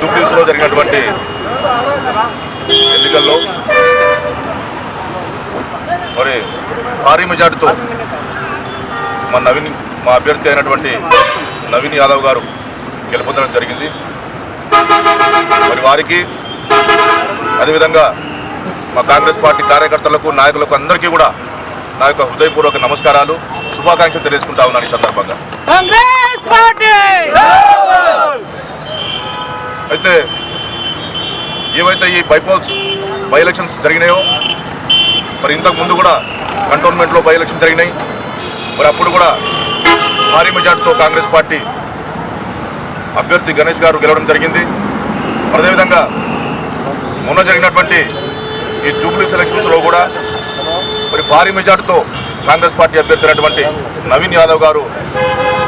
జూబ్లీస్లో జరిగినటువంటి ఎన్నికల్లో మరి భారీ మెజార్టీతో మా నవీన్ మా అభ్యర్థి అయినటువంటి నవీన్ యాదవ్ గారు గెలుపొందడం జరిగింది. మరి వారికి అదేవిధంగా మా కాంగ్రెస్ పార్టీ కార్యకర్తలకు నాయకులకు అందరికీ కూడా నా యొక్క హృదయపూర్వక నమస్కారాలు శుభాకాంక్షలు తెలియజేసుకుంటా ఉన్నాను ఈ సందర్భంగా. అయితే ఏవైతే ఈ బైపోల్స్ బై ఎలక్షన్స్ జరిగినాయో మరి ఇంతకు ముందు కూడా కంటోన్మెంట్లో బై ఎలక్షన్ జరిగినాయి. మరి అప్పుడు కూడా భారీ మెజార్టీతో కాంగ్రెస్ పార్టీ అభ్యర్థి గణేష్ గారు గెలవడం జరిగింది. అదేవిధంగా మొన్న జరిగినటువంటి ఈ జూబ్లీ సెలక్షన్స్లో కూడా మరి భారీ మెజార్టీతో కాంగ్రెస్ పార్టీ అభ్యర్థి అయినటువంటి నవీన్ యాదవ్ గారు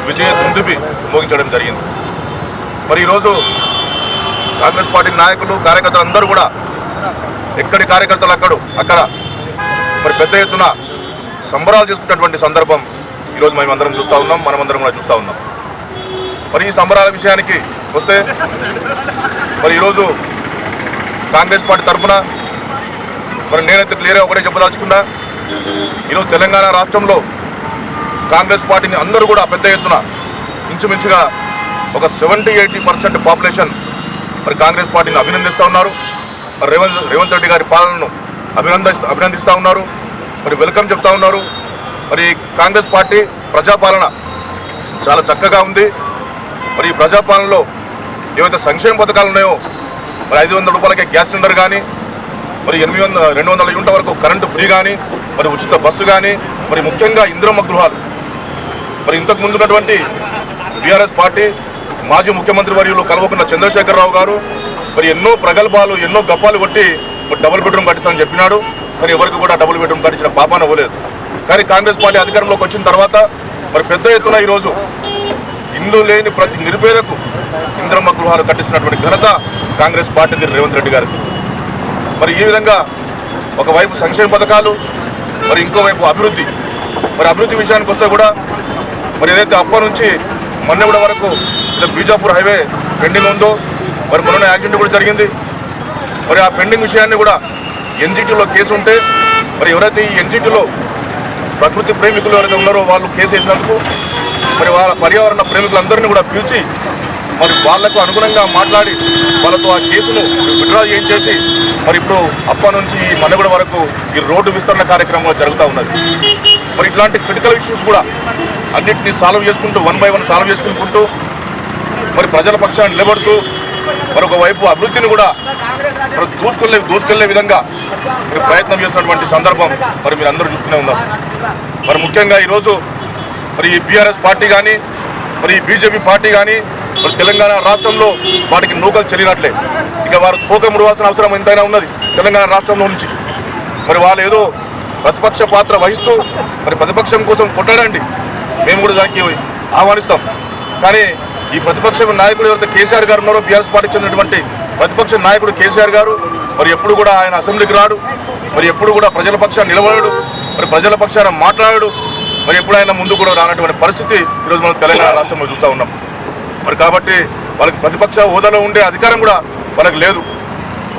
విజయ దుందుబి మోగించడం జరిగింది. మరి ఈరోజు కాంగ్రెస్ పార్టీ నాయకులు కార్యకర్తలు అందరూ కూడా ఎక్కడి కార్యకర్తలు అక్కడ అక్కడ మరి పెద్ద ఎత్తున సంబరాలు చేసుకున్నటువంటి సందర్భం ఈరోజు మేము అందరం చూస్తూ ఉన్నాం మనమందరం కూడా చూస్తూ ఉన్నాం. మరి ఈ సంబరాల విషయానికి వస్తే మరి ఈరోజు కాంగ్రెస్ పార్టీ తరఫున మరి నేనైతే క్లియర్గా ఒకటే చెప్పదలుచుకున్నా ఈరోజు తెలంగాణ రాష్ట్రంలో కాంగ్రెస్ పార్టీని అందరూ కూడా పెద్ద ఎత్తున ఇంచుమించుగా ఒక సెవెంటీ ఎయిటీ పర్సెంట్ పాపులేషన్ మరి కాంగ్రెస్ పార్టీని అభినందిస్తూ ఉన్నారు. మరి రేవంత్ రేవంత్ రెడ్డి గారి పాలనను అభినందిస్తూ అభినందిస్తూ ఉన్నారు. మరి వెల్కమ్ చెప్తా ఉన్నారు. మరి కాంగ్రెస్ పార్టీ ప్రజాపాలన చాలా చక్కగా ఉంది. మరి ఈ ప్రజాపాలనలో ఏవైతే సంక్షేమ పథకాలు ఉన్నాయో మరి ఐదు వందల రూపాయలకే గ్యాస్ సిలిండర్ కానీ మరి ఎనిమిది వందల రెండు వందల యూనిట్ల వరకు కరెంటు ఫ్రీ కానీ మరి ఉచిత బస్సు కానీ మరి ముఖ్యంగా ఇంద్రమ్మ గృహాలు. మరి ఇంతకు ముందు ఉన్నటువంటి బీఆర్ఎస్ పార్టీ మాజీ ముఖ్యమంత్రి వర్యులు కల్వకున్న చంద్రశేఖరరావు గారు మరి ఎన్నో ప్రగల్భాలు ఎన్నో గప్పాలు కొట్టి డబుల్ బెడ్రూమ్ కట్టిస్తానని చెప్పినాడు. కానీ ఎవరికి కూడా డబుల్ బెడ్రూమ్ కట్టించిన పాపాన ఇవ్వలేదు కానీ కాంగ్రెస్ పార్టీ అధికారంలోకి వచ్చిన తర్వాత మరి పెద్ద ఎత్తున ఈరోజు ఇల్లు లేని ప్రతి నిరుపేదకు ఇంద్రమ్మ గృహాలు కట్టిస్తున్నటువంటి ఘనత కాంగ్రెస్ పార్టీ రేవంత్ రెడ్డి గారికి మరి ఈ విధంగా ఒకవైపు సంక్షేమ పథకాలు మరి ఇంకోవైపు అభివృద్ధి. మరి అభివృద్ధి విషయానికి వస్తే కూడా మరి ఏదైతే అప్ప నుంచి మన్నెగూడ వరకు బీజాపూర్ హైవే పెండింగ్ ఉందో మరి మొన్న యాక్సిడెంట్ కూడా జరిగింది. మరి ఆ పెండింగ్ విషయాన్ని కూడా ఎన్జిటీలో కేసు ఉంటే మరి ఎవరైతే ఈ ఎన్జిటీలో ప్రకృతి ప్రేమికులు ఎవరైతే ఉన్నారో వాళ్ళు కేసు వేసినందుకు మరి వాళ్ళ పర్యావరణ ప్రేమికులందరినీ కూడా పిలిచి మరి వాళ్ళకు అనుగుణంగా మాట్లాడి వాళ్ళతో ఆ కేసును విడ్రా చేయించేసి మరి ఇప్పుడు అప్ప నుంచి ఈ మన్నగూడ వరకు ఈ రోడ్డు విస్తరణ కార్యక్రమం జరుగుతూ ఉన్నది. మరి ఇట్లాంటి క్రిటికల్ ఇష్యూస్ కూడా అన్నింటినీ సాల్వ్ చేసుకుంటూ వన్ బై వన్ సాల్వ్ చేసుకుంటూ మరి ప్రజల పక్షాన్ని నిలబడుతూ మరొక వైపు అభివృద్ధిని కూడా మరి దూసుకెళ్ళే దూసుకెళ్ళే విధంగా ప్రయత్నం చేస్తున్నటువంటి సందర్భం మరి మీరు అందరూ చూస్తూనే ఉన్నారు. మరి ముఖ్యంగా ఈరోజు మరి ఈ బీఆర్ఎస్ పార్టీ కానీ మరి ఈ బీజేపీ పార్టీ కానీ మరి తెలంగాణ రాష్ట్రంలో వాటికి నూకలు చెల్లినట్లే. ఇక వారు తూకం ముడవాల్సిన అవసరం ఎంతైనా ఉన్నది తెలంగాణ రాష్ట్రంలో నుంచి. మరి వాళ్ళు ఏదో ప్రతిపక్ష పాత్ర వహిస్తూ మరి ప్రతిపక్షం కోసం కొట్టాడండి. మేము కూడా దానికి ఆహ్వానిస్తాం. కానీ ఈ ప్రతిపక్ష నాయకుడు ఎవరైతే కేసీఆర్ గారు ఉన్నారో బీఆర్ఎస్ పార్టీ చెందినటువంటి ప్రతిపక్ష నాయకుడు కేసీఆర్ గారు మరి ఎప్పుడు కూడా ఆయన అసెంబ్లీకి రాడు. మరి ఎప్పుడు కూడా ప్రజల పక్షాన్ని నిలబడడు. మరి ప్రజల పక్షాన మాట్లాడాడు. మరి ఎప్పుడైనా ముందు కూడా రానటువంటి పరిస్థితి ఈరోజు మనం తెలంగాణ రాష్ట్రంలో చూస్తూ ఉన్నాం. మరి కాబట్టి వాళ్ళకి ప్రతిపక్ష హోదాలో ఉండే అధికారం కూడా వాళ్ళకి లేదు.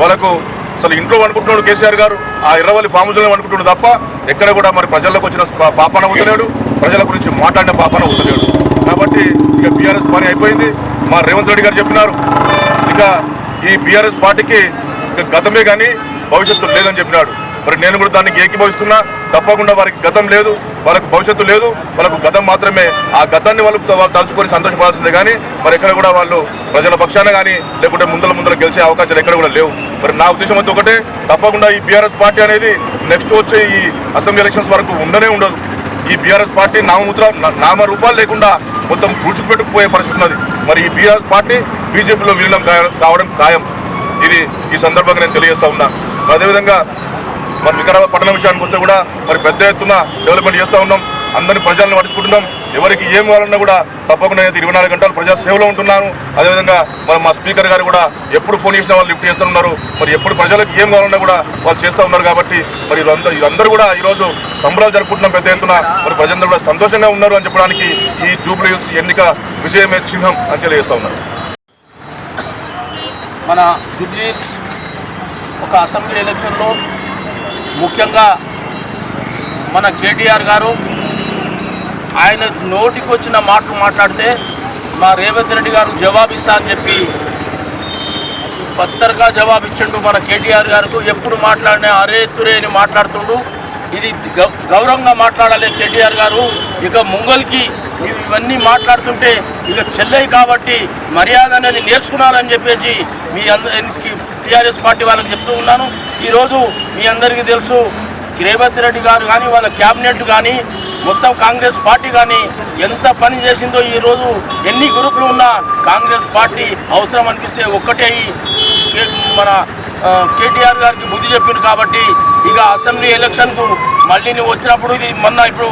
వాళ్ళకు అసలు ఇంట్లో అనుకుంటున్నాడు కేసీఆర్ గారు ఆ ఇరవల్లి ఫామ్ హౌస్లో అనుకుంటున్నాడు తప్ప ఎక్కడ కూడా మరి ప్రజలకు వచ్చిన పాపన వదిలేడు ప్రజల గురించి మాట్లాడిన పాపన వదిలేడు కాబట్టి ఇక బీఆర్ఎస్ పని అయిపోయింది. మా రేవంత్ రెడ్డి గారు చెప్పినారు. ఇక ఈ బీఆర్ఎస్ పార్టీకి ఇక గతమే కానీ భవిష్యత్తు లేదని చెప్పినాడు. మరి నేను కూడా దానికి ఏకీభవిస్తున్నా. తప్పకుండా వారికి గతం లేదు వాళ్ళకు భవిష్యత్తు లేదు వాళ్ళకు గతం మాత్రమే. ఆ గతాన్ని వాళ్ళు వాళ్ళు తలుచుకొని సంతోషపడాల్సిందే కానీ మరి ఎక్కడ కూడా వాళ్ళు ప్రజల పక్షాన కానీ లేకుంటే ముందర ముందర గెలిచే అవకాశాలు ఎక్కడ కూడా లేవు. మరి నా ఉద్దేశం అయితే ఒకటే తప్పకుండా ఈ బీఆర్ఎస్ పార్టీ అనేది నెక్స్ట్ వచ్చే ఈ అసెంబ్లీ ఎలక్షన్స్ వరకు ఉండనే ఉండదు. ఈ బీఆర్ఎస్ పార్టీ నామముద్ర నామ రూపాలు లేకుండా మొత్తం తుడుచుకుపెట్టుకుపోయే పరిస్థితి ఉన్నది. మరి ఈ బీఆర్ఎస్ పార్టీ బీజేపీలో విలీనం కావడం ఖాయం. ఇది ఈ సందర్భంగా నేను తెలియజేస్తా ఉన్నా. అదేవిధంగా మరి వికారాబాద్ పట్టణ విషయానికి వస్తే కూడా మరి పెద్ద ఎత్తున డెవలప్మెంట్ చేస్తూ ఉన్నాం. అందరిని ప్రజలను పట్టించుకుంటున్నాం. ఎవరికి ఏం కావాలన్నా కూడా తప్పకుండా అయితే ఇరవై నాలుగు గంటలు ప్రజాసేవలో ఉంటున్నాను. అదేవిధంగా మరి మా స్పీకర్ గారు కూడా ఎప్పుడు ఫోన్ చేసినా వాళ్ళు లిఫ్ట్ చేస్తూ ఉన్నారు మరి ఎప్పుడు ప్రజలకు ఏం కావాలన్నా కూడా వాళ్ళు చేస్తూ ఉన్నారు కాబట్టి మరి వీళ్ళందరూ వీళ్ళందరూ కూడా ఈరోజు సంబరాలు జరుపుకుంటున్నాం పెద్ద ఎత్తున. మరి ప్రజలందరూ కూడా సంతోషంగా ఉన్నారు అని చెప్పడానికి ఈ జూబ్లీ హిల్స్ ఎన్నిక విజయమే చిహ్నం అని తెలియజేస్తూ ఉన్నారు. మన జూబ్లీహిల్స్ ఒక అసెంబ్లీ ఎలక్షన్లో ముఖ్యంగా మన కేటీఆర్ గారు ఆయన నోటికి వచ్చిన మాటలు మాట్లాడితే మా రేవంత్ రెడ్డి గారు జవాబిస్తా అని చెప్పి పత్తరగా జవాబిచ్చిండు మన కేటీఆర్ గారు ఎప్పుడు మాట్లాడినా అరే తురే అని మాట్లాడుతుండు. ఇది గౌ- గౌరవంగా మాట్లాడాలి కేటీఆర్ గారు. ఇక ముంగల్కి మీరు ఇవన్నీ మాట్లాడుతుంటే ఇక చెల్లై కాబట్టి మర్యాద అనేది నేర్చుకున్నారని చెప్పేసి మీ అందరికి టీఆర్ఎస్ పార్టీ వాళ్ళకి చెప్తూ ఉన్నాను. ఈరోజు మీ అందరికీ తెలుసు రేవంత్ రెడ్డి గారు కానీ వాళ్ళ క్యాబినెట్ కానీ మొత్తం కాంగ్రెస్ పార్టీ కానీ ఎంత పని చేసిందో ఈరోజు ఎన్ని గ్రూపులు ఉన్నా కాంగ్రెస్ పార్టీ అవసరం అనిపిస్తే ఒక్కటే మన కేటీఆర్ గారికి బుద్ధి చెప్పింది కాబట్టి ఇక అసెంబ్లీ ఎలక్షన్కు మళ్ళీ నువ్వు వచ్చినప్పుడు ఇది మొన్న ఇప్పుడు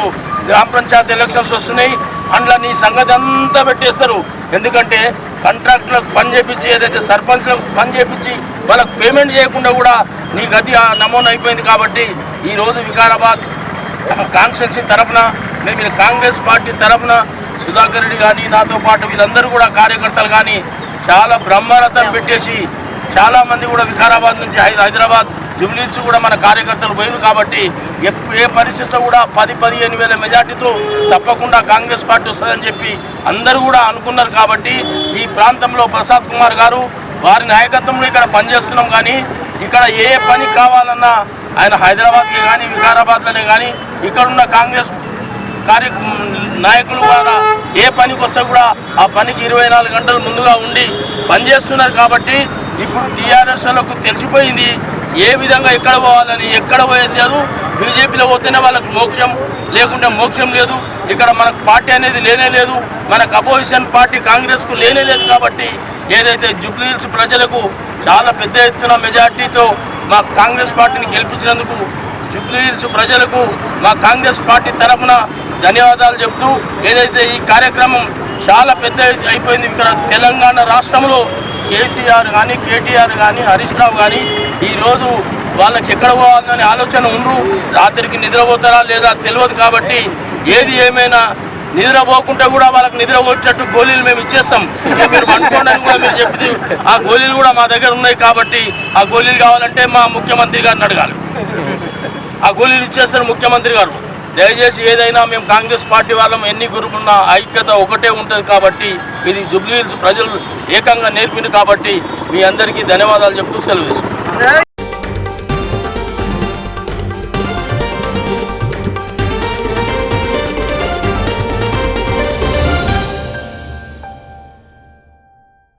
గ్రామ పంచాయతీ ఎలక్షన్స్ వస్తున్నాయి. అందులో నీ సంగతి అంతా పెట్టేస్తారు. ఎందుకంటే కాంట్రాక్టులకు పని చేపించి ఏదైతే సర్పంచ్లకు పని చేపించి వాళ్ళకు పేమెంట్ చేయకుండా కూడా నీ గది నమోదు అయిపోయింది కాబట్టి ఈరోజు వికారాబాద్ కాన్స్టిట్యున్సీ తరఫున మేము కాంగ్రెస్ పార్టీ తరఫున సుధాకర్ రెడ్డి కానీ నాతో పాటు వీళ్ళందరూ కూడా కార్యకర్తలు కానీ చాలా బ్రహ్మరథం పెట్టేసి చాలామంది కూడా వికారాబాద్ నుంచి హైదరాబాద్ నుంచి కూడా మన కార్యకర్తలు పోయిన కాబట్టి ఏ పరిస్థితిలో కూడా పది పదిహేను వేల మెజార్టీతో తప్పకుండా కాంగ్రెస్ పార్టీ వస్తుందని చెప్పి అందరూ కూడా అనుకున్నారు కాబట్టి ఈ ప్రాంతంలో ప్రసాద్ కుమార్ గారు వారి నాయకత్వంలో ఇక్కడ పనిచేస్తున్నాం కానీ ఇక్కడ ఏ పని కావాలన్నా ఆయన హైదరాబాద్కి కానీ వికారాబాద్లోనే కానీ ఇక్కడున్న కాంగ్రెస్ కార్య నాయకులు ద్వారా ఏ పనికి వస్తే కూడా ఆ పనికి ఇరవై నాలుగు గంటలు ముందుగా ఉండి పనిచేస్తున్నారు కాబట్టి ఇప్పుడు టీఆర్ఎస్ వాళ్ళకు తెలిసిపోయింది ఏ విధంగా ఎక్కడ పోవాలని ఎక్కడ పోయేది లేదు. బీజేపీలో పోతేనే వాళ్ళకి మోక్షం లేకుంటే మోక్షం లేదు. ఇక్కడ మనకు పార్టీ అనేది లేనే లేదు. మనకు అపోజిషన్ పార్టీ కాంగ్రెస్కు లేనే లేదు కాబట్టి ఏదైతే జూబ్లీహిల్స్ ప్రజలకు చాలా పెద్ద ఎత్తున మెజార్టీతో మా కాంగ్రెస్ పార్టీని గెలిపించినందుకు జూబ్లీహిల్స్ ప్రజలకు మా కాంగ్రెస్ పార్టీ తరఫున ధన్యవాదాలు చెబుతూ ఏదైతే ఈ కార్యక్రమం చాలా పెద్ద అయిపోయింది. ఇక్కడ తెలంగాణ రాష్ట్రంలో కేసీఆర్ కానీ కేటీఆర్ కానీ హరీష్ రావు కానీ ఈరోజు వాళ్ళకి ఎక్కడ పోవాలనే ఆలోచన ఉండరు? రాత్రికి నిద్రపోతారా లేదా తెలియదు కాబట్టి ఏది ఏమైనా నిద్రపోకుంటే కూడా వాళ్ళకి నిద్ర వచ్చేటట్టు గోళీలు మేము ఇచ్చేస్తాం. మీరు పండుకోండి కూడా మీరు చెప్తే ఆ గోళీలు కూడా మా దగ్గర ఉన్నాయి కాబట్టి ఆ గోళీలు కావాలంటే మా ముఖ్యమంత్రి గారిని అడగాలి. ఆ గోళీలు ఇచ్చేస్తారు ముఖ్యమంత్రి గారు. దయచేసి ఏదైనా మేము కాంగ్రెస్ పార్టీ వాళ్ళం ఎన్ని గ్రూపులు ఐక్యత ఒకటే ఉంటుంది కాబట్టి ఇది జుబ్లీహిల్స్ ప్రజలు ఏకంగా నేర్పింది కాబట్టి మీ అందరికీ ధన్యవాదాలు చెప్తూ సెలవు తీసుకుంటాం